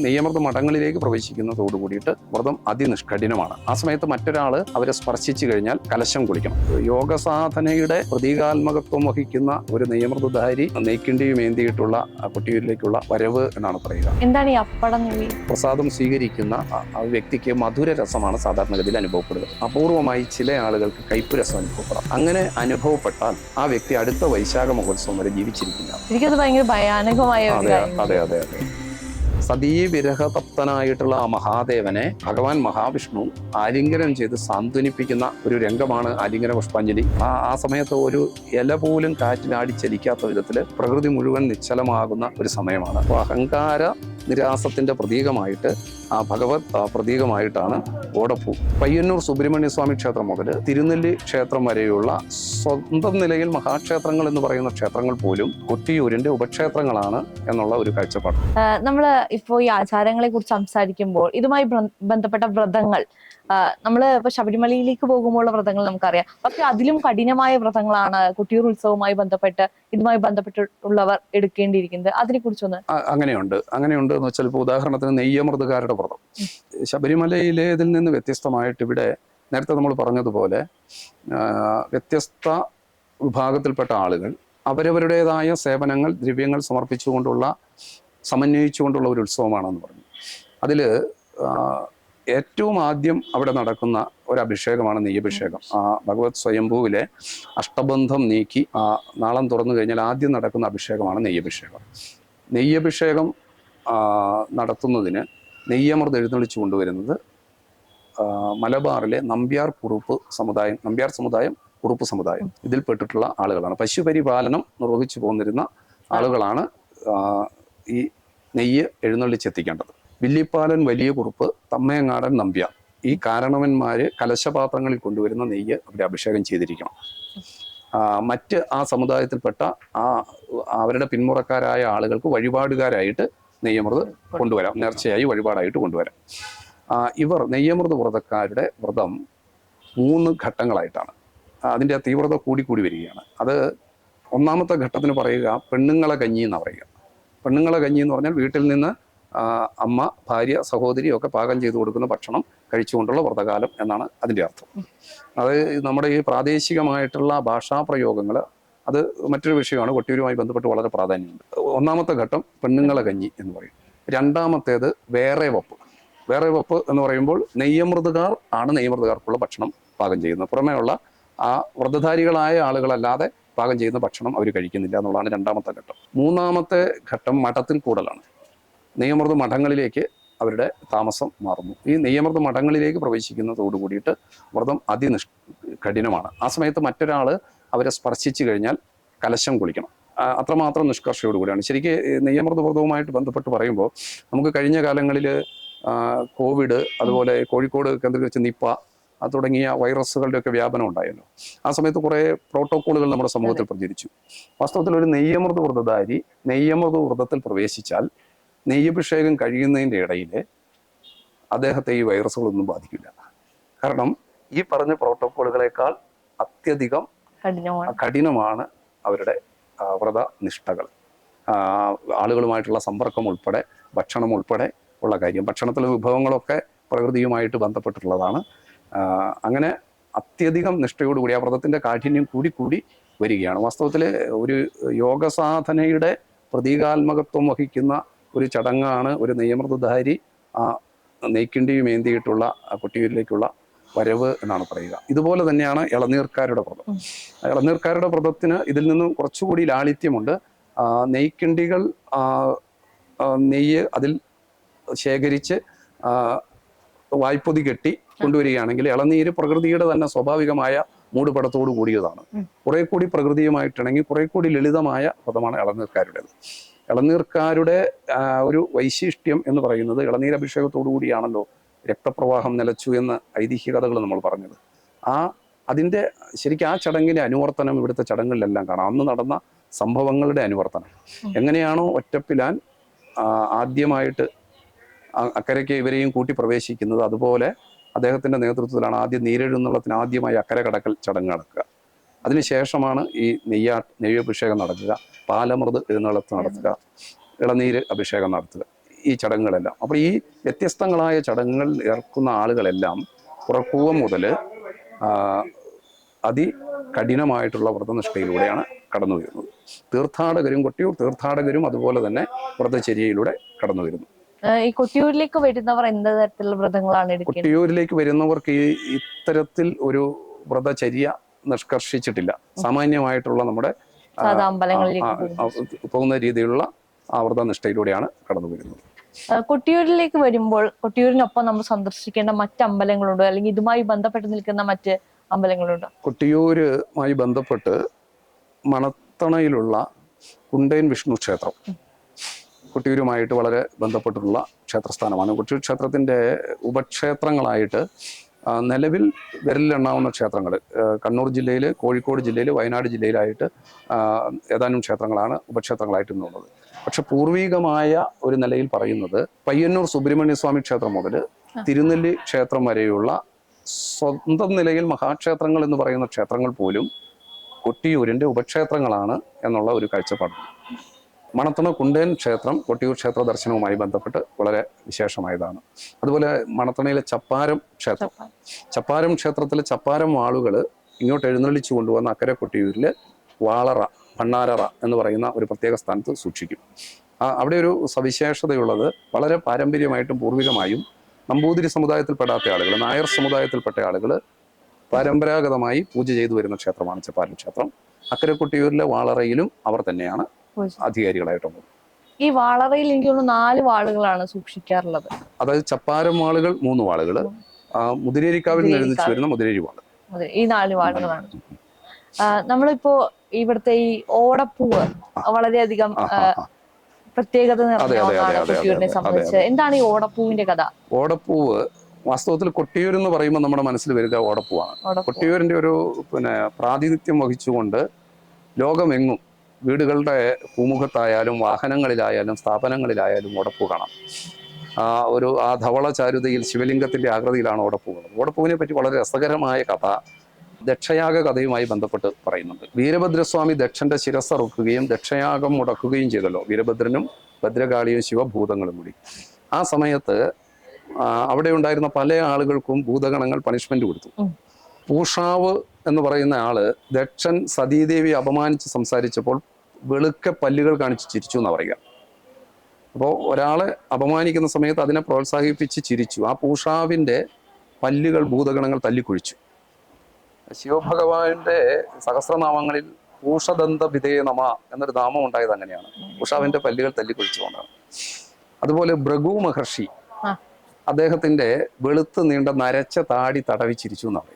നെയ്യമൃത മഠങ്ങളിലേക്ക് പ്രവേശിക്കുന്നതോട് കൂടിയിട്ട് വ്രതം അതിനിഷ്കഠിനമാണ്. ആ സമയത്ത് മറ്റൊരാൾ അവരെ സ്പർശിച്ചു കഴിഞ്ഞാൽ കലശം കുളിക്കണം. യോഗ സാധനയുടെ പ്രതീകാത്മകത്വം വഹിക്കുന്ന ഒരു നെയ്യമൃതധാരി നെയ്ക്കിണ്ടിയും ഏന്തിയിട്ടുള്ള ആ കുട്ടിയിലേക്കുള്ള വരവ് എന്നാണ് പറയുക. എന്താണ് ഈ അപ്പടം പ്രസാദം സ്വീകരിക്കുന്ന ആ- വ്യക്തിക്ക് മധുര രസമാണ് സാധാരണഗതിയിൽ അനുഭവപ്പെടുക അപൂർവമായി ചില ആളുകൾക്ക് കയ്പ് രസം അനുഭവപ്പെടാം. അങ്ങനെ അനുഭവപ്പെട്ടാൽ ആ വ്യക്തി അടുത്ത വൈശാഖ മഹോത്സവം വരെ ജീവിച്ചിരിക്കില്ല എനിക്കത് ഭയങ്കര ഭയാനകമായ അതെ അതെ അതെ. അതെ സതീ വിരഹതപ്തനായിട്ടുള്ള ആ മഹാദേവനെ ഭഗവാൻ മഹാവിഷ്ണു ആലിംഗനം ചെയ്ത് സാന്ത്വനിപ്പിക്കുന്ന ഒരു രംഗമാണ് ആലിംഗന പുഷ്പാഞ്ജലി. ആ ആ സമയത്ത് ഒരു ഇല പോലും കാറ്റിലാടി ചലിക്കാത്ത വിധത്തിൽ പ്രകൃതി മുഴുവൻ നിശ്ചലമാകുന്ന ഒരു സമയമാണ്. അപ്പോൾ അഹങ്കാര നിരാസത്തിന്റെ പ്രതീകമായിട്ട് ആ ഭഗവത് പ്രതീകമായിട്ടാണ് ഓടപ്പൂ. പയ്യന്നൂർ സുബ്രഹ്മണ്യ സ്വാമി ക്ഷേത്രം മുതൽ തിരുനെല്ലി ക്ഷേത്രം വരെയുള്ള സ്വന്തം നിലയിൽ മഹാക്ഷേത്രങ്ങൾ എന്ന് പറയുന്ന ക്ഷേത്രങ്ങൾ പോലും കൊട്ടിയൂരിന്റെ ഉപക്ഷേത്രങ്ങളാണ് എന്നുള്ള ഒരു കാഴ്ചപ്പാട്. നമ്മൾ ഇപ്പോൾ ഈ ആചാരങ്ങളെ കുറിച്ച് സംസാരിക്കുമ്പോൾ ഇതുമായി ബന്ധപ്പെട്ട വ്രതങ്ങൾ ആ, നമ്മൾ ഇപ്പൊ ശബരിമലയിലേക്ക് പോകുമ്പോഴുള്ള വ്രതങ്ങൾ നമുക്കറിയാം. പക്ഷെ അതിലും കഠിനമായ വ്രതങ്ങളാണ് കുട്ടിയൂർ ഉത്സവവുമായി ബന്ധപ്പെട്ട് ഇതുമായി ബന്ധപ്പെട്ടിട്ടുള്ളവർ എടുക്കേണ്ടിയിരിക്കുന്നത്. അതിനെ കുറിച്ചൊന്ന് അങ്ങനെയുണ്ട്. അങ്ങനെയുണ്ട് എന്ന് വെച്ചാൽ ഇപ്പോൾ ഉദാഹരണത്തിന് നെയ്യമൃതുകാരുടെ വ്രതം. ശബരിമലയിലെ ഇതിൽ നിന്ന് വ്യത്യസ്തമായിട്ട് ഇവിടെ നേരത്തെ നമ്മൾ പറഞ്ഞതുപോലെ വ്യത്യസ്ത വിഭാഗത്തിൽപ്പെട്ട ആളുകൾ അവരവരുടേതായ സേവനങ്ങൾ ദ്രവ്യങ്ങൾ സമർപ്പിച്ചുകൊണ്ടുള്ള സമന്വയിച്ചുകൊണ്ടുള്ള ഒരു ഉത്സവമാണെന്ന് പറഞ്ഞു. അതിൽ ഏറ്റവും ആദ്യം അവിടെ നടക്കുന്ന ഒരു അഭിഷേകമാണ് നെയ്യഭിഷേകം. ആ ഭഗവത് സ്വയംഭൂവിലെ അഷ്ടബന്ധം നീക്കി ആ നാളം തുറന്നു കഴിഞ്ഞാൽ ആദ്യം നടക്കുന്ന അഭിഷേകമാണ് നെയ്യഭിഷേകം. നെയ്യഭിഷേകം നടത്തുന്നതിന് നെയ്യമൃത് എഴുന്നള്ളിച്ചു കൊണ്ടുവരുന്നത് മലബാറിലെ നമ്പ്യാർ കുറുപ്പ് സമുദായം നമ്പ്യാർ സമുദായം കുറുപ്പ് സമുദായം. ഇതിൽപ്പെട്ടിട്ടുള്ള ആളുകളാണ്. പശുപരിപാലനം നിർവഹിച്ചു പോന്നിരുന്ന ആളുകളാണ് ഈ നെയ്യ് എഴുന്നള്ളിച്ചെത്തിക്കേണ്ടത്. വില്ലിപ്പാലൻ വലിയ കുറുപ്പ് തമ്മയങ്ങാടൻ നമ്പ്യ. ഈ കാരണവന്മാര് കലശപാത്രങ്ങളിൽ കൊണ്ടുവരുന്ന നെയ്യ് അവരെ അഭിഷേകം ചെയ്തിരിക്കണം. മറ്റ് ആ സമുദായത്തിൽപ്പെട്ട ആ അവരുടെ പിന്മുറക്കാരായ ആളുകൾക്ക് വഴിപാടുകാരായിട്ട് നെയ്യമൃത് കൊണ്ടുവരാം. നേർച്ചയായി വഴിപാടായിട്ട് കൊണ്ടുവരാം. ഇവർ നെയ്യമൃത് വ്രതക്കാരുടെ വ്രതം മൂന്ന് ഘട്ടങ്ങളായിട്ടാണ്. അതിന്റെ തീവ്രത കൂടി കൂടി വരികയാണ്. അത് ഒന്നാമത്തെ ഘട്ടത്തിന് പറയുക പെണ്ണുങ്ങളെ കഞ്ഞി എന്ന് പറയുക. പെണ്ണുങ്ങളെ കഞ്ഞി എന്ന് പറഞ്ഞാൽ വീട്ടിൽ നിന്ന് അമ്മ ഭാര്യ സഹോദരിയൊക്കെ പാകം ചെയ്തു കൊടുക്കുന്ന ഭക്ഷണം കഴിച്ചുകൊണ്ടുള്ള വ്രതകാലം എന്നാണ് അതിന്റെ അർത്ഥം. അത് നമ്മുടെ ഈ പ്രാദേശികമായിട്ടുള്ള ഭാഷാ പ്രയോഗങ്ങൾ അത് മറ്റൊരു വിഷയമാണ്. കൊട്ടിയൂരുമായി ബന്ധപ്പെട്ട് വളരെ പ്രാധാന്യമുണ്ട്. ഒന്നാമത്തെ ഘട്ടം പെണ്ണുങ്ങളെ കഞ്ഞി എന്ന് പറയും. രണ്ടാമത്തേത് വേറെ വപ്പ്. വേറെ വപ്പ് എന്ന് പറയുമ്പോൾ നെയ്യമൃതുകാർ ആണ് നെയ്യമൃതുകാർക്കുള്ള ഭക്ഷണം പാകം ചെയ്യുന്നത്. പുറമേയുള്ള ആ വ്രതധാരികളായ ആളുകളല്ലാതെ പാകം ചെയ്യുന്ന ഭക്ഷണം അവർ കഴിക്കുന്നില്ല എന്നുള്ളതാണ് രണ്ടാമത്തെ ഘട്ടം. മൂന്നാമത്തെ ഘട്ടം മഠത്തിൽ കൂടലാണ്. നെയ്യമൃത മഠങ്ങളിലേക്ക് അവരുടെ താമസം മാറുന്നു. ഈ നെയ്യമൃത മഠങ്ങളിലേക്ക് പ്രവേശിക്കുന്നതോട് കൂടിയിട്ട് വ്രതം അതിനിഷ് കഠിനമാണ്. ആ സമയത്ത് മറ്റൊരാൾ അവരെ സ്പർശിച്ചു കഴിഞ്ഞാൽ കലശം കുളിക്കണം. അത്രമാത്രം നിഷ്കർഷയോട് കൂടിയാണ്. ശരിക്കും നെയ്യമൃത വ്രതവുമായിട്ട് ബന്ധപ്പെട്ട് പറയുമ്പോൾ നമുക്ക് കഴിഞ്ഞ കാലങ്ങളിൽ കോവിഡ് അതുപോലെ കോഴിക്കോട് കേന്ദ്രീകരിച്ച് നിപ്പ തുടങ്ങിയ വൈറസുകളുടെയൊക്കെ വ്യാപനം ഉണ്ടായല്ലോ. ആ സമയത്ത് കുറേ പ്രോട്ടോക്കോളുകൾ നമ്മുടെ സമൂഹത്തിൽ പ്രചരിച്ചു. വാസ്തവത്തിൽ ഒരു നെയ്യമൃത വ്രതധാരി നെയ്യമൃത വ്രതത്തിൽ പ്രവേശിച്ചാൽ നെയ്യഭിഷേകം കഴിയുന്നതിന്റെ ഇടയിൽ അദ്ദേഹത്തെ ഈ വൈറസുകളൊന്നും ബാധിക്കില്ല. കാരണം ഈ പറഞ്ഞ പ്രോട്ടോക്കോളുകളെക്കാൾ അത്യധികം കഠിനമാണ്. അവരുടെ വ്രത നിഷ്ഠകൾ. ആളുകളുമായിട്ടുള്ള സമ്പർക്കം ഉൾപ്പെടെ ഭക്ഷണം ഉൾപ്പെടെ ഉള്ള കാര്യം. ഭക്ഷണത്തിലെ വിഭവങ്ങളൊക്കെ പ്രകൃതിയുമായിട്ട് ബന്ധപ്പെട്ടിട്ടുള്ളതാണ്. അങ്ങനെ അത്യധികം നിഷ്ഠയോടുകൂടി ആ വ്രതത്തിന്റെ കാഠിന്യം കൂടി കൂടി വരികയാണ്. വാസ്തവത്തിൽ ഒരു യോഗസാധനയുടെ പ്രതീകാത്മകത്വം വഹിക്കുന്ന ഒരു ചടങ്ങാണ് ഒരു നിയമൃതധാരി ആ നെയ്ക്കിണ്ടിയും ഏന്തിയിട്ടുള്ള കുട്ടിയൂരിലേക്കുള്ള കുട്ടിയിലേക്കുള്ള വരവ് എന്നാണ് പറയുക. ഇതുപോലെ തന്നെയാണ് ഇളനീർക്കാരുടെ വ്രതം. ഇളനീർക്കാരുടെ വ്രതത്തിന് ഇതിൽ നിന്നും കുറച്ചുകൂടി ലാളിത്യമുണ്ട്. നെയ്ക്കിണ്ടികൾ നെയ്യ് അതിൽ ശേഖരിച്ച് വായ്പൊതി കെട്ടി കൊണ്ടുവരികയാണെങ്കിൽ ഇളനീര് പ്രകൃതിയുടെ തന്നെ സ്വാഭാവികമായ മൂടുപടത്തോടു കൂടിയതാണ്. കുറെ കൂടി പ്രകൃതിയുമായിട്ടിണങ്ങി കുറെ കൂടി ലളിതമായ പദമാണ് ഇളനീർക്കാരുടേത്. ഇളനീർക്കാരുടെ ഒരു വൈശിഷ്ട്യം എന്ന് പറയുന്നത് ഇളനീർ അഭിഷേകത്തോടു കൂടിയാണല്ലോ രക്തപ്രവാഹം നിലച്ചു എന്ന് ഐതിഹ്യകഥകൾ നമ്മൾ പറഞ്ഞത്. ആ അതിന്റെ ശരിക്കും ആ ചടങ്ങിന്റെ അനുവർത്തനം ഇവിടുത്തെ ചടങ്ങുകളിലെല്ലാം കാണാം. അന്ന് നടന്ന സംഭവങ്ങളുടെ അനുവർത്തനം. എങ്ങനെയാണോ ഒറ്റപ്പിലാൻ ആദ്യമായിട്ട് അക്കരയ്ക്ക് ഇവരെയും കൂട്ടി പ്രവേശിക്കുന്നത്. അതുപോലെ അദ്ദേഹത്തിന്റെ നേതൃത്വത്തിലാണ് ആദ്യം നീരെഴുന്നള്ളത്തിന് ആദ്യമായി അക്കരെ കടക്കൽ ചടങ്ങ് നടക്കുക. അതിനുശേഷമാണ് ഈ നെയ്യാ നെയ്യഭിഷേകം നടക്കുക പാലമൃത് എഴുന്നള്ളത്ത് നടത്തുക ഇളനീര് അഭിഷേകം നടത്തുക ഈ ചടങ്ങുകളെല്ലാം. അപ്പോൾ ഈ വ്യത്യസ്തങ്ങളായ ചടങ്ങുകളിൽ ഏർക്കുന്ന ആളുകളെല്ലാം പുറക്കൂവം മുതൽ അതികഠിനമായിട്ടുള്ള വ്രതനിഷ്ഠയിലൂടെയാണ് കടന്നു വരുന്നത്. തീർത്ഥാടകരും കൊട്ടിയൂർ തീർത്ഥാടകരും അതുപോലെ തന്നെ വ്രതചര്യയിലൂടെ കടന്നു വരുന്നു. ഈ കൊട്ടിയൂരിലേക്ക് വരുന്നവർ എന്ത് തരത്തിലുള്ള വ്രതങ്ങളാണ് കൊട്ടിയൂരിലേക്ക് വരുന്നവർക്ക് ഈ ഇത്തരത്തിൽ ഒരു വ്രതചര്യ നിഷ്കർഷിച്ചിട്ടില്ല. സാമാന്യമായിട്ടുള്ള നമ്മുടെ പോകുന്ന. രീതിയിലുള്ള ആവർത്ത വ്രതനിഷ്ഠയിലൂടെയാണ് കടന്നു വരുന്നത് കൊട്ടിയൂരിലേക്ക് വരുമ്പോൾ കൊട്ടിയൂരിനൊപ്പം നമ്മൾ സന്ദർശിക്കേണ്ട മറ്റ് അമ്പലങ്ങളുണ്ടോ? അല്ലെങ്കിൽ ഇതുമായി ബന്ധപ്പെട്ട് നിൽക്കുന്ന മറ്റ് അമ്പലങ്ങളുണ്ടോ? കൊട്ടിയൂരുമായി ബന്ധപ്പെട്ട് മണത്തണയിലുള്ള കുണ്ടേൻ വിഷ്ണു ക്ഷേത്രം കൊട്ടിയൂരുമായിട്ട് വളരെ ബന്ധപ്പെട്ടിട്ടുള്ള ക്ഷേത്രസ്ഥാനമാണ്. കൊട്ടിയൂർ ക്ഷേത്രത്തിന്റെ ഉപക്ഷേത്രങ്ങളായിട്ട് നിലവിൽ വിരലിലെണ്ണാവുന്ന ക്ഷേത്രങ്ങൾ കണ്ണൂർ ജില്ലയിൽ കോഴിക്കോട് ജില്ലയിൽ വയനാട് ജില്ലയിലായിട്ട് ഏതാനും ക്ഷേത്രങ്ങളാണ് ഉപക്ഷേത്രങ്ങളായിട്ട് നിന്നുള്ളത് പക്ഷെ പൂർവികമായ ഒരു നിലയിൽ പറയുന്നത് പയ്യന്നൂർ സുബ്രഹ്മണ്യ സ്വാമി ക്ഷേത്രം മുതൽ തിരുനെല്ലി ക്ഷേത്രം വരെയുള്ള സ്വന്തം നിലയിൽ മഹാക്ഷേത്രങ്ങൾ എന്ന് പറയുന്ന ക്ഷേത്രങ്ങൾ പോലും കൊട്ടിയൂരിന്റെ ഉപക്ഷേത്രങ്ങളാണ് എന്നുള്ള ഒരു കാഴ്ചപ്പാട് മണത്തണ കുണ്ടേൻ ക്ഷേത്രം കൊട്ടിയൂർ ക്ഷേത്ര ദർശനവുമായി ബന്ധപ്പെട്ട് വളരെ വിശേഷമായതാണ്. അതുപോലെ മണത്തണയിലെ ചപ്പാരം ക്ഷേത്രം. ചപ്പാരം. ക്ഷേത്രത്തിലെ ചപ്പാരം വാളുകൾ ഇങ്ങോട്ട് എഴുന്നള്ളിച്ചു കൊണ്ടുവന്ന അക്കരെ കൊട്ടിയൂരിൽ വാളറ ഭണ്ണാരറ എന്ന് പറയുന്ന ഒരു പ്രത്യേക സ്ഥാനത്ത് സൂക്ഷിക്കും. അവിടെ ഒരു സവിശേഷതയുള്ളത് വളരെ പാരമ്പര്യമായിട്ടും പൂർവികമായും നമ്പൂതിരി സമുദായത്തിൽപ്പെടാത്ത ആളുകൾ നായർ സമുദായത്തിൽപ്പെട്ട ആളുകൾ പരമ്പരാഗതമായി പൂജ ചെയ്തു വരുന്ന ക്ഷേത്രമാണ് ചപ്പാരം ക്ഷേത്രം. അക്കരക്കുട്ടിയൂരിലെ വാളറയിലും അവർ തന്നെയാണ് പൂജ. അധികാരികളായിട്ടുള്ളത് ഈ വാളറയിൽ എനിക്ക് തോന്നുന്നു നാല് വാളുകളാണ് സൂക്ഷിക്കാറുള്ളത്. അതായത് ചപ്പാരം വാളുകൾ മൂന്ന് വാളുകൾ മുതിരേരിക്കാവിൽ നിർമ്മിച്ചു വരുന്ന മുതിരേരി വാൾ. ഈ നാല് വാളുകളാണ്. നമ്മളിപ്പോ ഇവിടുത്തെ ഈ ഓടപ്പൂവ് വളരെയധികം. പ്രത്യേകത നിറഞ്ഞ സംബന്ധിച്ച്. എന്താണ് ഈ ഓടപ്പൂവിന്റെ കഥ? ഓടപ്പൂവ് വാസ്തവത്തിൽ കൊട്ടിയൂർ എന്ന് പറയുമ്പോൾ നമ്മുടെ മനസ്സിൽ വരിക ഓടപ്പൂവാണ്. കൊട്ടിയൂരിന്റെ ഒരു പിന്നെ പ്രാതിനിധ്യം വഹിച്ചുകൊണ്ട് ലോകമെങ്ങും വീടുകളുടെ പൂമുഖത്തായാലും വാഹനങ്ങളിലായാലും സ്ഥാപനങ്ങളിലായാലും ഉടപ്പ് കാണാം. ആ ഒരു ആ ധവള ചാരുതയിൽ ശിവലിംഗത്തിന്റെ ആകൃതിയിലാണ് ഓടപ്പൂവ് ഉടപ്പുവിനെ പറ്റി വളരെ രസകരമായ കഥ ദക്ഷയാഗ കഥയുമായി ബന്ധപ്പെട്ട് പറയുന്നുണ്ട്. വീരഭദ്രസ്വാമി ദക്ഷന്റെ ശിരസ് അറുക്കുകയും ദക്ഷയാഗം മുടക്കുകയും ചെയ്തല്ലോ. വീരഭദ്രനും ഭദ്രകാളിയും ശിവഭൂതങ്ങളും കൂടി. ആ സമയത്ത് അവിടെ ഉണ്ടായിരുന്ന പല ആളുകൾക്കും ഭൂതഗണങ്ങൾ പണിഷ്മെന്റ് കൊടുത്തു. പൂഷാവ് എന്ന് പറയുന്ന ആൾ ദക്ഷൻ സതീദേവി അപമാനിച്ച് സംസാരിച്ചപ്പോൾ വെളുക്ക പല്ലുകൾ കാണിച്ച് ചിരിച്ചു എന്ന് പറയുക. അപ്പോൾ ഒരാളെ അപമാനിക്കുന്ന സമയത്ത് അതിനെ പ്രോത്സാഹിപ്പിച്ച് ചിരിച്ചു. ആ പൂഷാവിന്റെ പല്ലുകൾ ഭൂതഗണങ്ങൾ തല്ലിക്കുഴിച്ചു. ശിവഭഗവാന്റെ സഹസ്രനാമങ്ങളിൽ പൂഷദന്ത വിധേയ നമ എന്നൊരു നാമം ഉണ്ടായത് അങ്ങനെയാണ്. പൂഷാവിന്റെ പല്ലുകൾ തല്ലിക്കുഴിച്ചുകൊണ്ടാണ് അതുപോലെ ഭൃഗു മഹർഷി അദ്ദേഹത്തിന്റെ വെളുത്ത് നീണ്ട നരച്ച താടി തടവി ചിരിച്ചു എന്നാണ്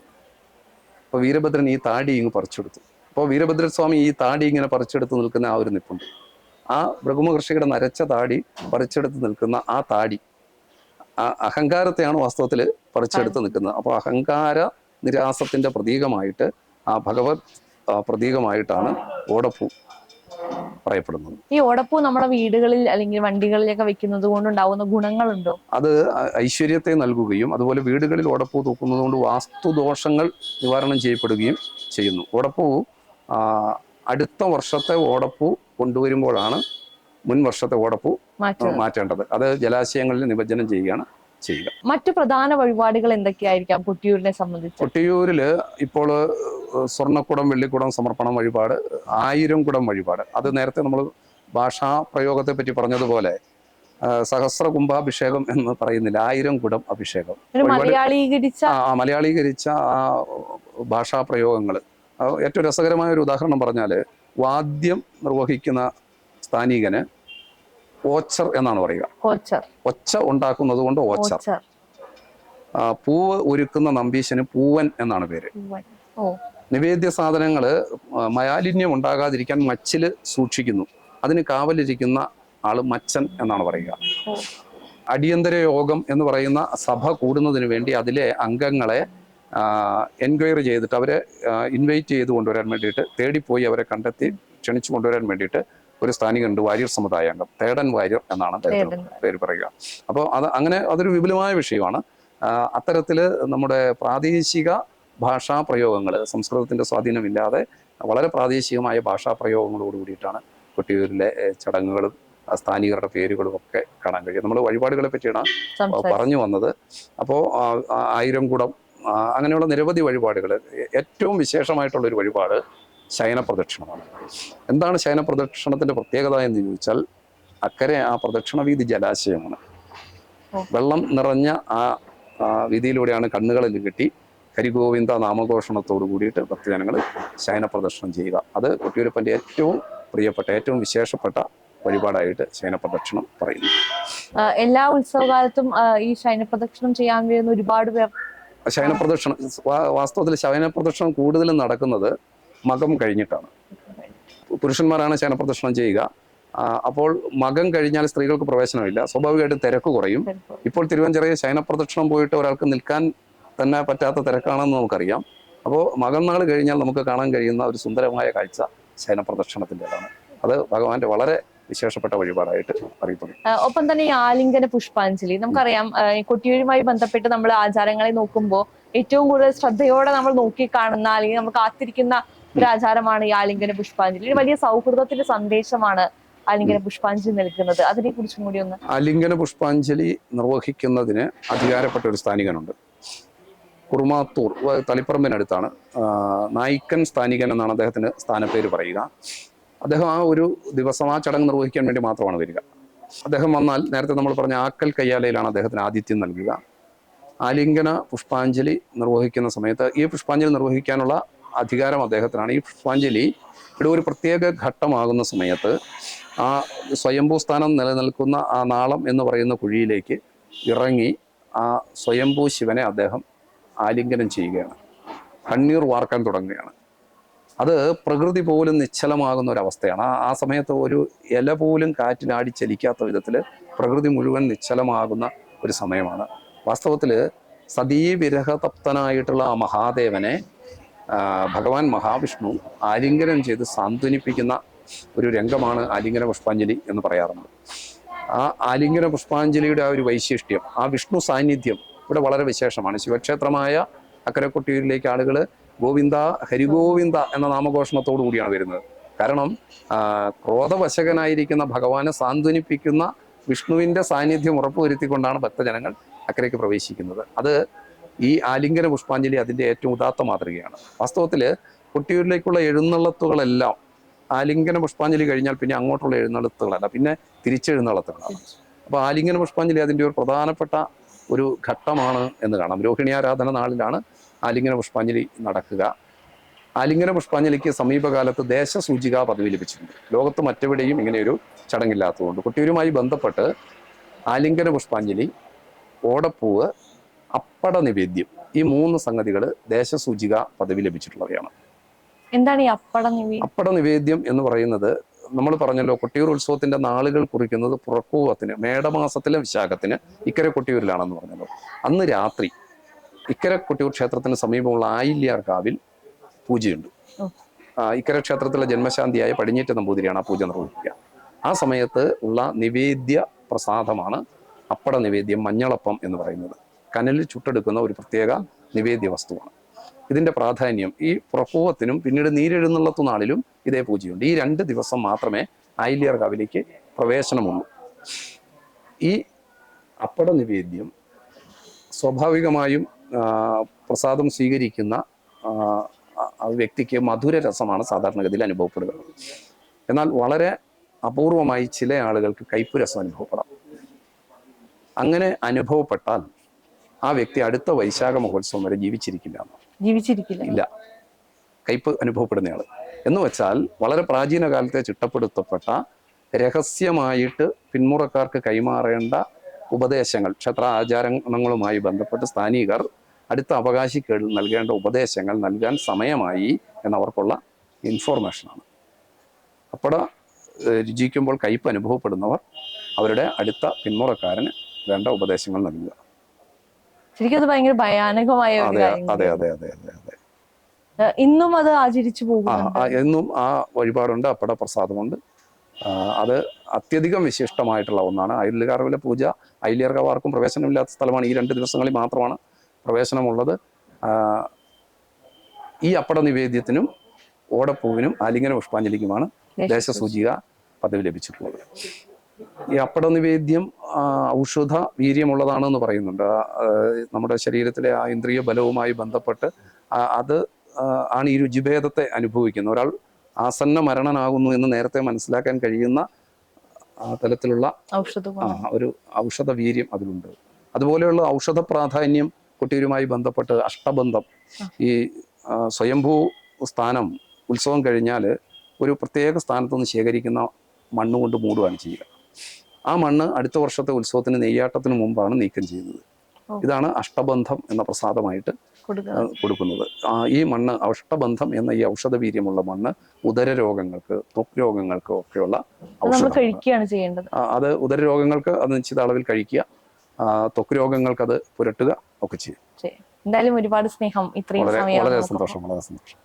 പറയുന്നത് അപ്പൊ വീരഭദ്രൻ ഈ താടി ഇങ്ങ് പറിച്ചെടുത്തു. അപ്പോൾ വീരഭദ്രസ്വാമി ഈ താടി ഇങ്ങനെ പറിച്ചെടുത്ത് നിൽക്കുന്ന ആ ഒരു നിപ്പുണ്ട്. ആ ഭൃഗുമഹർഷിയുടെ നരച്ച താടി പറിച്ചെടുത്ത് നിൽക്കുന്ന ആ താടി ആ അഹങ്കാരത്തെയാണ് വാസ്തവത്തിൽ പറിച്ചെടുത്ത് നിൽക്കുന്നത്. അപ്പോൾ അഹങ്കാര നിരാസത്തിന്റെ പ്രതീകമായിട്ട് ആ ഭഗവത് പ്രതീകമായിട്ടാണ് ഓടപ്പൂ പറയപ്പെടുന്നത് ഈ ഓടപ്പൂ നമ്മുടെ വീടുകളിൽ അല്ലെങ്കിൽ വണ്ടികളിലൊക്കെ വെക്കുന്നത് കൊണ്ടുണ്ടാവുന്ന ഗുണങ്ങളുണ്ടോ? അത് ഐശ്വര്യത്തെ നൽകുകയും അതുപോലെ വീടുകളിൽ ഓടപ്പൂ തൂക്കുന്നത് കൊണ്ട് വാസ്തുദോഷങ്ങൾ നിവാരണം ചെയ്യപ്പെടുകയും ചെയ്യുന്നു. ഓടപ്പൂ അടുത്ത വർഷത്തെ ഓടപ്പൂ കൊണ്ടുവരുമ്പോഴാണ് മുൻ വർഷത്തെ ഓടപ്പൂ മാറ്റേണ്ടത്. അത് ജലാശയങ്ങളിൽ നിമജ്ജനം ചെയ്യുകയാണ്. ചെയ്യുക. മറ്റു പ്രധാന വഴിപാടുകൾ എന്തൊക്കെയായിരിക്കാം കൊട്ടിയൂരിനെ സംബന്ധിച്ച്? കൊട്ടിയൂരിൽ ഇപ്പോൾ സ്വർണക്കുടം വെള്ളിക്കുടം സമർപ്പണം വഴിപാട് ആയിരം കുടം വഴിപാട്. അത് നേരത്തെ നമ്മൾ ഭാഷാ പ്രയോഗത്തെ പറ്റി പറഞ്ഞതുപോലെ സഹസ്ര കുംഭാഭിഷേകം എന്ന് പറയുന്നില്ല. ആയിരം കുടം അഭിഷേകം. മലയാളീകരിച്ച ആ ആ മലയാളീകരിച്ച ആ ഭാഷാ പ്രയോഗങ്ങൾ ഏറ്റവും രസകരമായ ഒരു ഉദാഹരണം പറഞ്ഞാൽ വാദ്യം നിർവഹിക്കുന്ന സ്ഥാനികന് ഓച്ചർ എന്നാണ് പറയുക. ഒച്ച ഉണ്ടാക്കുന്നത് കൊണ്ട് ഓച്ചർ. പൂവ് ഒരുക്കുന്ന നമ്പീശന് പൂവൻ എന്നാണ് പേര്. നിവേദ്യ സാധനങ്ങൾ മയാലിന്യം ഉണ്ടാകാതിരിക്കാൻ മച്ചിൽ സൂക്ഷിക്കുന്നു. അതിന് കാവലിരിക്കുന്ന ആൾ മച്ചൻ എന്നാണ് പറയുക. അടിയന്തര യോഗം എന്ന് പറയുന്ന സഭ കൂടുന്നതിന് വേണ്ടി അതിലെ അംഗങ്ങളെ എൻക്വയറി ചെയ്തിട്ട് അവരെ ഇൻവൈറ്റ് ചെയ്ത് കൊണ്ടുവരാൻ വേണ്ടിയിട്ട് തേടിപ്പോയി അവരെ കണ്ടെത്തി ക്ഷണിച്ചു കൊണ്ടുവരാൻ വേണ്ടിയിട്ട് ഒരു സ്ഥാനികനുണ്ട് വാര്യർ സമുദായ അംഗം തേടൻ വാര്യർ എന്നാണ് അദ്ദേഹത്തിന് പേര് പറയുക. അപ്പോൾ അത് അങ്ങനെ അതൊരു വിപുലമായ വിഷയമാണ്. അത്തരത്തിൽ നമ്മുടെ പ്രാദേശിക ഭാഷാ പ്രയോഗങ്ങൾ സംസ്കൃതത്തിന്റെ സ്വാധീനമില്ലാതെ വളരെ പ്രാദേശികമായ ഭാഷാ പ്രയോഗങ്ങളോട് കൂടിയിട്ടാണ് കൊട്ടിയൂരിലെ ചടങ്ങുകളും സ്ഥാനികരുടെ പേരുകളും ഒക്കെ കാണാൻ കഴിയും നമ്മൾ വഴിപാടുകളെ പറ്റിയാണ് പറഞ്ഞു വന്നത്. അപ്പോൾ ആയിരം കുടം അങ്ങനെയുള്ള നിരവധി വഴിപാടുകൾ ഏറ്റവും വിശേഷമായിട്ടുള്ള ഒരു വഴിപാട് ശയന പ്രദക്ഷിണമാണ്. എന്താണ് ശയന പ്രദക്ഷിണത്തിന്റെ പ്രത്യേകത എന്ന് ചോദിച്ചാൽ അക്കരെ ആ പ്രദക്ഷിണ വീതി ജലാശയമാണ്. വെള്ളം നിറഞ്ഞ ആ വീതിയിലൂടെയാണ് കണ്ണുകളിൽ കിട്ടി. ഹരിഗോവിന്ദ നാമഘോഷണത്തോട് കൂടിയിട്ട് ഭക്തജനങ്ങൾ ശയന പ്രദക്ഷിണം ചെയ്യുക. അത് കൊട്ടിയൂരപ്പന്റെ ഏറ്റവും പ്രിയപ്പെട്ട ഏറ്റവും വിശേഷപ്പെട്ട വഴിപാടായിട്ട് ശയന പ്രദക്ഷിണം പറയുന്നു. എല്ലാ ഉത്സവകാലത്തും ഈ ശയന പ്രദക്ഷിണം ചെയ്യാൻ കഴിയുന്ന ഒരുപാട് പേർ ശയന പ്രദക്ഷിണം വാസ്തവത്തിൽ ശയന പ്രദക്ഷിണം കൂടുതലും നടക്കുന്നത് മകം കഴിഞ്ഞിട്ടാണ്. പുരുഷന്മാരാണ് ശയനപ്രദക്ഷിണം ചെയ്യുക. അപ്പോൾ മകം കഴിഞ്ഞാൽ സ്ത്രീകൾക്ക് പ്രവേശനമില്ല. സ്വാഭാവികമായിട്ടും തിരക്ക് കുറയും. ഇപ്പോൾ തിരുവഞ്ചിറയിൽ ശയനപ്രദക്ഷിണം പോയിട്ട് ഒരാൾക്ക് നിൽക്കാൻ തന്നെ പറ്റാത്ത തിരക്കാണെന്ന് നമുക്കറിയാം. അപ്പോൾ മകന്നാൾ നാൾ കഴിഞ്ഞാൽ നമുക്ക് കാണാൻ കഴിയുന്ന ഒരു സുന്ദരമായ കാഴ്ച ശയനപ്രദക്ഷിണത്തിന്റെതാണ് അത് ഭഗവാന്റെ വളരെ വിശേഷപ്പെട്ട വഴിപാടായിട്ട് അറിയപ്പെടുന്നു. ആ, ഒപ്പം തന്നെ ഈ ആലിംഗന പുഷ്പാഞ്ജലി. നമുക്കറിയാം കൊട്ടിയൂരുമായി ബന്ധപ്പെട്ട് നമ്മൾ ആചാരങ്ങളെ നോക്കുമ്പോൾ ഏറ്റവും കൂടുതൽ ശ്രദ്ധയോടെ നമ്മൾ നോക്കി കാണുന്ന അല്ലെങ്കിൽ നമ്മൾ കാത്തിരിക്കുന്ന ഒരു ആചാരമാണ് ഈ ആലിംഗന പുഷ്പാഞ്ജലി. ഒരു വലിയ സൗഹൃദത്തിന്റെ സന്ദേശമാണ് ആലിംഗന പുഷ്പാഞ്ജലി നൽകുന്നത്. അതിനെ കുറിച്ചും കൂടി ഒന്ന് ആലിംഗന പുഷ്പാഞ്ജലി നിർവഹിക്കുന്നതിന് അധികാരപ്പെട്ട ഒരു സ്ഥാനികനുണ്ട്. കുറുമാത്തൂർ തളിപ്പറമ്പിനടുത്താണ്. നായിക്കൻ സ്ഥാനികൻ എന്നാണ് അദ്ദേഹത്തിന് സ്ഥാനപ്പേര് പറയുക. അദ്ദേഹം ആ ഒരു ദിവസം ആ ചടങ്ങ് നിർവഹിക്കാൻ വേണ്ടി മാത്രമാണ് വരിക. അദ്ദേഹം വന്നാൽ നേരത്തെ നമ്മൾ പറഞ്ഞ ആക്കൽ കയ്യാലയിലാണ് അദ്ദേഹത്തിന് ആതിഥ്യം നൽകുക. ആലിംഗന പുഷ്പാഞ്ജലി നിർവഹിക്കുന്ന സമയത്ത് ഈ പുഷ്പാഞ്ജലി നിർവഹിക്കാനുള്ള അധികാരം അദ്ദേഹത്തിനാണ്. ഈ പുഷ്പാഞ്ജലി ഇവിടെ ഒരു പ്രത്യേക ഘട്ടമാകുന്ന സമയത്ത് ആ സ്വയംഭൂ സ്ഥാനം നിലനിൽക്കുന്ന ആ നാളം എന്ന് പറയുന്ന കുഴിയിലേക്ക് ഇറങ്ങി ആ സ്വയംഭൂ ശിവനെ അദ്ദേഹം ആലിംഗനം ചെയ്യുകയാണ്. കണ്ണീർ വാർക്കാൻ തുടങ്ങുകയാണ്. അത് പ്രകൃതി പോലും നിശ്ചലമാകുന്ന ഒരു അവസ്ഥയാണ്. ആ സമയത്ത് ഒരു ഇല പോലും കാറ്റിനാടി ചലിക്കാത്ത വിധത്തിൽ പ്രകൃതി മുഴുവൻ നിശ്ചലമാകുന്ന ഒരു സമയമാണ്. വാസ്തവത്തിൽ സതീവിരഹതപ്തനായിട്ടുള്ള ആ മഹാദേവനെ ഭഗവാൻ മഹാവിഷ്ണു ആലിംഗനം ചെയ്ത് സാന്ത്വനിപ്പിക്കുന്ന ഒരു രംഗമാണ് ആലിംഗന പുഷ്പാഞ്ജലി എന്ന് പറയാറുണ്ട്. ആ ആലിംഗന പുഷ്പാഞ്ജലിയുടെ ആ ഒരു വൈശിഷ്ട്യം ആ വിഷ്ണു സാന്നിധ്യം ഇവിടെ വളരെ വിശേഷമാണ്. ശിവക്ഷേത്രമായ അക്കരക്കൊട്ടിയൂരിലേക്ക് ആളുകൾ ഗോവിന്ദ ഹരിഗോവിന്ദ എന്ന നാമഘോഷണത്തോടു കൂടിയാണ് വരുന്നത്. കാരണം ക്രോധവശകനായിരിക്കുന്ന ഭഗവാനെ സാന്ത്വനിപ്പിക്കുന്ന വിഷ്ണുവിന്റെ സാന്നിധ്യം ഉറപ്പുവരുത്തിക്കൊണ്ടാണ് ഭക്തജനങ്ങൾ അക്കരയ്ക്ക് പ്രവേശിക്കുന്നത്. അത് ഈ ആലിംഗന പുഷ്പാഞ്ജലി അതിന്റെ ഏറ്റവും ഉദാത്ത മാതൃകയാണ്. വാസ്തവത്തിൽ കൊട്ടിയൂരിലേക്കുള്ള എഴുന്നള്ളത്തുകളെല്ലാം ആലിംഗന പുഷ്പാഞ്ജലി കഴിഞ്ഞാൽ പിന്നെ അങ്ങോട്ടുള്ള എഴുന്നള്ളത്തുകളല്ല പിന്നെ തിരിച്ചെഴുന്നള്ളത്തുകളാണ്. അപ്പോൾ ആലിംഗന പുഷ്പാഞ്ജലി അതിന്റെ ഒരു പ്രധാനപ്പെട്ട ഒരു ഘട്ടമാണ് എന്ന് കാണാം. രോഹിണി ആരാധന നാളിലാണ് ആലിംഗന പുഷ്പാഞ്ജലി നടക്കുക. ആലിംഗന പുഷ്പാഞ്ജലിക്ക് സമീപകാലത്ത് ദേശസൂചിക പദവി ലഭിച്ചിട്ടുണ്ട്. ലോകത്ത് മറ്റെവിടെയും ഇങ്ങനെയൊരു ചടങ്ങില്ലാത്തതുകൊണ്ട് കുട്ടിയൂരുമായി ബന്ധപ്പെട്ട് ആലിംഗന പുഷ്പാഞ്ജലി ഓടപ്പൂവ് അപ്പട നിവേദ്യം. ഈ മൂന്ന് സംഗതികൾ ദേശസൂചിക പദവി ലഭിച്ചിട്ടുള്ളവയാണ്. എന്താണ് ഈ അപ്പട അപ്പട നിവേദ്യം എന്ന് പറയുന്നത് നമ്മൾ പറഞ്ഞല്ലോ കൊട്ടിയൂർ ഉത്സവത്തിന്റെ നാളുകൾ കുറിക്കുന്നത് പുറക്കൂവത്തിന് മേടമാസത്തിലെ വിശാഖത്തിന് ഇക്കര കൊട്ടിയൂരിലാണെന്ന് പറഞ്ഞല്ലോ. അന്ന് രാത്രി ഇക്കര കൊട്ടിയൂർ ക്ഷേത്രത്തിന് സമീപമുള്ള ആയില്യാർ കാവിൽ പൂജയുണ്ട്. ആ, ഇക്കര ക്ഷേത്രത്തിലെ ജന്മശാന്തിയായ പടിഞ്ഞേറ്റ നമ്പൂതിരിയാണ് ആ പൂജ നിർവഹിക്കുക. ആ സമയത്ത് ഉള്ള നിവേദ്യ പ്രസാദമാണ് അപ്പട നിവേദ്യം മഞ്ഞളപ്പം എന്ന് പറയുന്നത്. കനലിൽ ചുട്ടെടുക്കുന്ന ഒരു പ്രത്യേക നിവേദ്യ വസ്തുവാണ്. ഇതിന്റെ പ്രാധാന്യം ഈ പ്രഭവത്തിനും പിന്നീട് നീരെഴുന്നള്ളത്തു നാളിലും ഇതേ പൂജയുണ്ട്. ഈ രണ്ട് ദിവസം മാത്രമേ ആയില്യർ കാവിലേക്ക് പ്രവേശനമുള്ളൂ. ഈ അപ്പട നിവേദ്യം സ്വാഭാവികമായും പ്രസാദം സ്വീകരിക്കുന്ന വ്യക്തിക്ക് മധുര രസമാണ് സാധാരണഗതിയിൽ അനുഭവപ്പെടുക എന്നാൽ വളരെ അപൂർവമായി ചില ആളുകൾക്ക് കയ്പ് രസം അനുഭവപ്പെടാം. അങ്ങനെ അനുഭവപ്പെട്ടാൽ ആ വ്യക്തി അടുത്ത വൈശാഖ മഹോത്സവം വരെ ജീവിച്ചിരിക്കില്ല ജീവിച്ചിരിക്കില്ല. ഇല്ല. കയ്പ് അനുഭവപ്പെടുന്നയാൾ. എന്ന് വെച്ചാൽ വളരെ പ്രാചീന കാലത്തെ ചിട്ടപ്പെടുത്തപ്പെട്ട രഹസ്യമായിട്ട് പിന്മുറക്കാർക്ക് കൈമാറേണ്ട ഉപദേശങ്ങൾ ക്ഷേത്ര ആചാരങ്ങളുമായി ബന്ധപ്പെട്ട് സ്ഥാനികർ അടുത്ത അവകാശികൾ നൽകേണ്ട ഉപദേശങ്ങൾ നൽകാൻ സമയമായി എന്നവർക്കുള്ള ഇൻഫോർമേഷനാണ്. അപ്പോൾ രുചിക്കുമ്പോൾ കയ്പ് അനുഭവപ്പെടുന്നവർ അവരുടെ അടുത്ത പിന്മുറക്കാരന് വേണ്ട ഉപദേശങ്ങൾ നൽകുക. ശരിക്കും അത് ഭയങ്കര ഭയാനകമായ ഒരു അതെ അതെ അതെ അതെ അതെ അതെ ഇന്നും അത് ആചരിച്ചു പോകും ആ, എന്നും ആ വഴിപാടുണ്ട് അപ്പട പ്രസാദമുണ്ട്. അത് അത്യധികം വിശിഷ്ടമായിട്ടുള്ള ഒന്നാണ്. അയലുകാർവിലെ പൂജ അയലിയർക്കാർക്കും പ്രവേശനമില്ലാത്ത സ്ഥലമാണ്. ഈ രണ്ട് ദിവസങ്ങളിൽ മാത്രമാണ് പ്രവേശനമുള്ളത്. ഈ അപ്പട നിവേദ്യത്തിനും ഓടപ്പൂവിനും ആലിംഗന പുഷ്പാഞ്ജലിക്കുമാണ് ദേശസൂചിക പദവി ലഭിച്ചിട്ടുള്ളത്. ഈ അപ്പട നിവേദ്യം ഔഷധ വീര്യമുള്ളതാണെന്ന് പറയുന്നുണ്ട്. നമ്മുടെ ശരീരത്തിലെ ആ ഇന്ദ്രിയ ബലവുമായി ബന്ധപ്പെട്ട് അത് ആണ് ഈ രുചിഭേദത്തെ അനുഭവിക്കുന്നത്. ഒരാൾ ആസന്ന മരണനാകുന്നു എന്ന് നേരത്തെ മനസ്സിലാക്കാൻ കഴിയുന്ന തലത്തിലുള്ള ഔഷധ ഒരു ഔഷധ വീര്യം അതിലുണ്ട്. അതുപോലെയുള്ള ഔഷധ പ്രാധാന്യം കൊട്ടിയൂരുമായി ബന്ധപ്പെട്ട് അഷ്ടബന്ധം. ഈ സ്വയംഭൂ സ്ഥാനം ഉത്സവം കഴിഞ്ഞാൽ ഒരു പ്രത്യേക സ്ഥാനത്ത് നിന്ന് ശേഖരിക്കുന്ന മണ്ണുകൊണ്ട് മൂടുകയാണ് ചെയ്യുക. ആ മണ്ണ് അടുത്ത വർഷത്തെ ഉത്സവത്തിന് നെയ്യാട്ടത്തിന് മുമ്പാണ് നീക്കം ചെയ്യുന്നത്. ഇതാണ് അഷ്ടബന്ധം എന്ന പ്രസാദമായിട്ട് കൊടുക്കുന്നത്. ആ, ഈ മണ്ണ് അഷ്ടബന്ധം എന്ന ഈ ഔഷധ വീര്യമുള്ള മണ്ണ് ഉദര രോഗങ്ങൾക്ക് ത്വക്ക് രോഗങ്ങൾക്ക് ഒക്കെയുള്ള അത് ഔഷധം കഴിക്കുകയാണ് ചെയ്യേണ്ടത്. അത് ഉദര രോഗങ്ങൾക്ക് അത് നിശ്ചിത അളവിൽ കഴിക്കുക. ആ, രോഗങ്ങൾക്ക് അത് പുരട്ടുക ഒക്കെ ചെയ്യും. എന്തായാലും ഒരുപാട് സ്നേഹം ഇത്രയും വളരെ സന്തോഷം വളരെ സന്തോഷം.